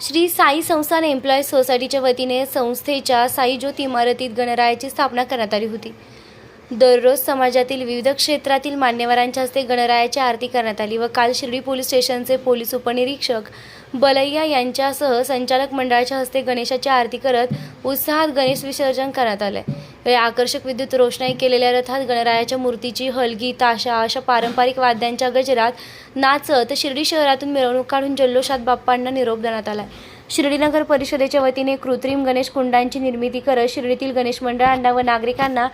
श्री साई संस्थान एम्प्लॉईज सोसायटीच्या वतीने संस्थेच्या साईज्योती इमारतीत गणरायाची स्थापना करण्यात आली होती. दररोज समाजातील विविध क्षेत्रातील मान्यवरांच्या हस्ते गणरायाची आरती करण्यात आली व काल शिर्डी पोलीस स्टेशनचे पोलीस उपनिरीक्षक बलैया यांच्यासह संचालक मंडळाच्या हस्ते गणेशाची आरती करत उत्साहात गणेश विसर्जन करण्यात आले वेळी आकर्षक विद्युत रोषणाई केलेल्या रथात गणरायाच्या मूर्तीची हलगी ताशा अशा पारंपरिक वाद्यांच्या गजरात नाचत शिर्डी शहरातून मिरवणूक काढून जल्लोषात बाप्पांना निरोप देण्यात आला शिर्डीनगर परिषदेच्या वतीने कृत्रिम गणेश कुंडांची निर्मिती करत शिर्डीतील गणेश मंडळांना व नागरिकांना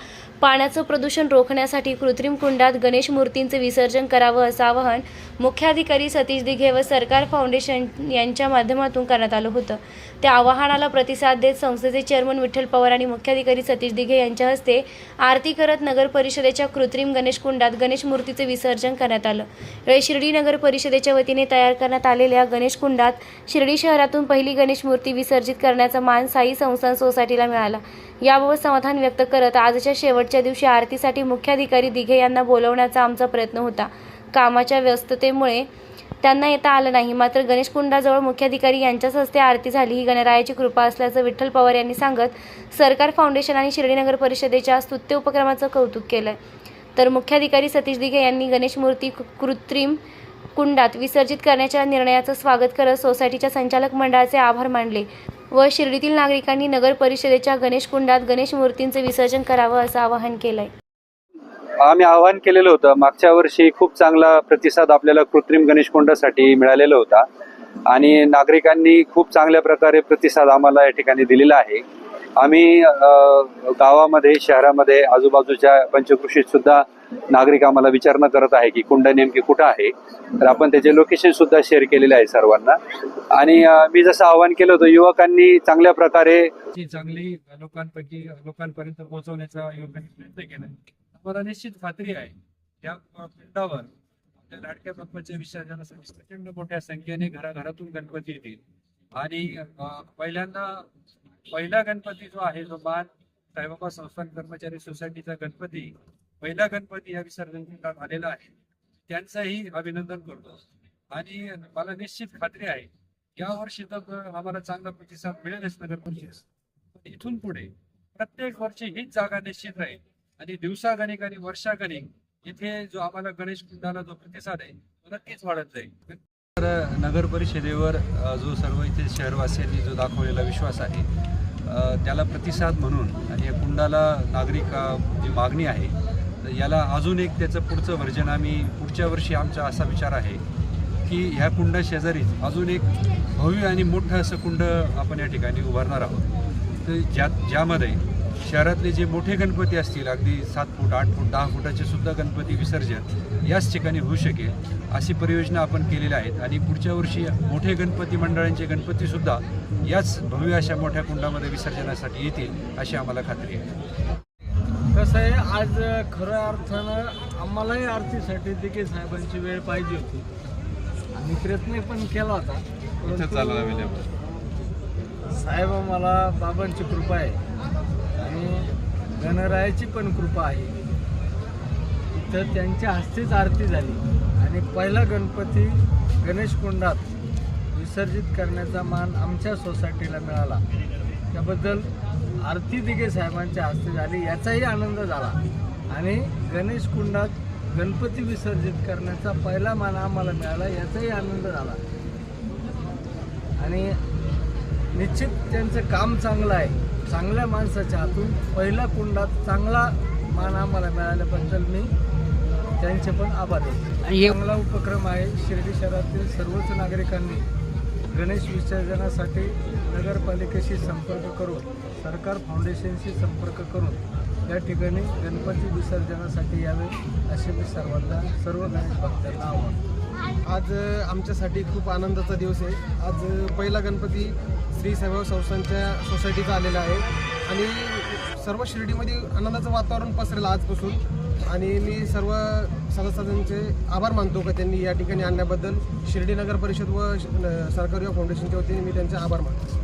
पाण्याचं प्रदूषण रोखण्यासाठी कृत्रिम कुंडात गणेश मूर्तींचे विसर्जन करावं असं आवाहन मुख्याधिकारी सतीश दिघे व सरकार फाउंडेशन यांच्या माध्यमातून करण्यात आलं होतं. त्या आवाहनाला प्रतिसाद देत संस्थेचे चेअरमन विठ्ठल पवार आणि मुख्याधिकारी सतीश दिघे यांच्या हस्ते आरती करत नगर परिषदेच्या कृत्रिम गणेश कुंडात गणेश मूर्तीचे विसर्जन करण्यात आलं. यावेळी शिर्डी नगर परिषदेच्या वतीने तयार करण्यात आलेल्या गणेश कुंडात शिर्डी शहरातून पहिली गणेश मूर्ती विसर्जित करण्याचा मान साई संस्थान सोसायटीला मिळाला. याबाबत समाधान व्यक्त करत आजच्या शेवटच्या दिवशी आरतीसाठी मुख्याधिकारी दिघे यांना बोलवण्याचा आमचा प्रयत्न होता. कामाच्या व्यस्ततेमुळे त्यांना येता आलं नाही. मात्र गणेश कुंडाजवळ मुख्याधिकारी यांच्याच हस्ते आरती झाली. ही गणरायाची कृपा असल्याचं विठ्ठल पवार यांनी सांगत सरकार फाउंडेशन आणि शिर्डी नगर परिषदेच्या स्तुत्य उपक्रमाचं कौतुक केलंय. तर मुख्याधिकारी सतीश दिघे यांनी गणेश मूर्ती कृत्रिम कुंडात विसर्जित करण्याच्या निर्णयाचं स्वागत करत सोसायटीच्या संचालक मंडळाचे आभार मानले. व शिर्डीतील नागरिकांनी नगर परिषदेच्या गणेश कुंडात गणेश मूर्तींचे विसर्जन करावं असं आवाहन केलंय. आम्ही आवाहन केलेलं होतं. मागच्या वर्षी खूप चांगला प्रतिसाद आपल्याला कृत्रिम गणेश कुंडासाठी मिळालेला होता. आणि नागरिकांनी खूप चांगल्या प्रकारे प्रतिसाद आम्हाला या ठिकाणी दिलेला आहे. आम्ही गावामध्ये शहरामध्ये आजूबाजूच्या पंचकृषीत सुद्धा नागरिक आम्हाला विचारणा करत आहे की कुंड नेमकी कुठं आहे. तर आपण त्याचे लोकेशन सुद्धा शेअर केलेले आहे सर्वांना. आणि मी जसं आवाहन केलं होतं युवकांनी चांगल्या प्रकारे चांगली लोकांपैकी लोकांपर्यंत पोहोचवण्याचा युवकांनी प्रयत्न केला. मला निश्चित खात्री आहे या पिंडावर आपल्या लाडक्या बाप्पाच्या विसर्जनासाठी प्रचंड मोठ्या संख्येने घराघरातून गणपती येतील. आणि पहिल्यांदा पहिला गणपती जो आहे जो मान साईबाबा संस्थान कर्मचारी सोसायटीचा गणपती पहिला गणपती या विसर्जन केंद्रात आलेला आहे. त्यांचंही अभिनंदन करतो. आणि मला निश्चित खात्री आहे या वर्षी तर आम्हाला चांगला प्रतिसाद मिळेलच नगर परिषद पण इथून पुढे प्रत्येक वर्षी हीच जागा निश्चित राहील. आणि दिवसागणिक आणि वर्षागणिक इथे जो आम्हाला गणेश कुंडाला जो प्रतिसाद आहे तो नक्कीच वाढत जाईल. तर नगर परिषदेवर जो सर्व इथे शहरवासियांनी जो दाखवलेला विश्वास आहे त्याला प्रतिसाद म्हणून आणि या कुंडाला नागरिक जी मागणी आहे याला अजून एक त्याचं पुढचं व्हर्जन आम्ही पुढच्या वर्षी आमचा असा विचार आहे की ह्या कुंडा शेजारीच अजून एक भव्य आणि मोठं असं कुंड आपण या ठिकाणी उभारणार आहोत. तर ज्या ज्यामध्ये शहरातले जे मोठे गणपती असतील अगदी सात फूट आठ फूट दहा फुटाचे सुद्धा गणपती विसर्जन याच ठिकाणी होऊ शकेल अशी परियोजना आपण केलेल्या आहेत. आणि पुढच्या वर्षी मोठे गणपती मंडळांचे गणपतीसुद्धा याच भव्य अशा मोठ्या कुंडामध्ये विसर्जनासाठी येतील अशी आम्हाला खात्री आहे. कसं आहे आज खऱ्या अर्थानं आम्हालाही आरतीसाठी दिघे साहेबांची वेळ पाहिजे होती. आम्ही प्रयत्न पण केला होता परंतु साहेब आम्हाला बाबांची कृपा आहे आणि गणरायाची पण कृपा आहे. तर त्यांच्या हस्तेच आरती झाली आणि पहिला गणपती गणेश कुंडात विसर्जित करण्याचा मान आमच्या सोसायटीला मिळाला. त्याबद्दल आरती दिघे साहेबांच्या हस्ते झाली. याचाही आनंद झाला. आणि गणेश कुंडात गणपती विसर्जित करण्याचा पहिला मान आम्हाला मिळाला. याचाही आनंद झाला. आणि निश्चित त्यांचं काम चांगलं आहे. चांगल्या माणसाच्या हातून पहिला कुंडात चांगला मान आम्हाला मिळाल्याबद्दल मी त्यांचे पण आभार आहे. चांगला उपक्रम आहे. शिर्डी शहरातील सर्वच नागरिकांनी गणेश विसर्जनासाठी नगरपालिकेशी संपर्क करून सरकार फाउंडेशनशी संपर्क करून या ठिकाणी गणपती विसर्जनासाठी यावे असे मी सर्वांना सर्व गणेश भक्तांना आव्हान आज आमच्यासाठी खूप आनंदाचा दिवस आहे. आज पहिला गणपती श्री साईबाबा संस्थांच्या सोसायटीचा आलेला आहे. आणि सर्व शिर्डीमध्ये आनंदाचं वातावरण पसरेल आजपासून. आणि मी सर्व सदस्यांचे आभार मानतो का त्यांनी या ठिकाणी आणल्याबद्दल शिर्डी नगर परिषद व न- सरकारी व फाउंडेशनच्या वतीने मी त्यांचे आभार मानतो.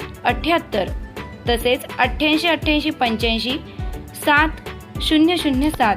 अठ्ठ्याहत्तर तसेच अठ्ठ्याऐंशी अठ्ठ्याऐंशी पंच्याऐंशी सात शून्य शून्य सात.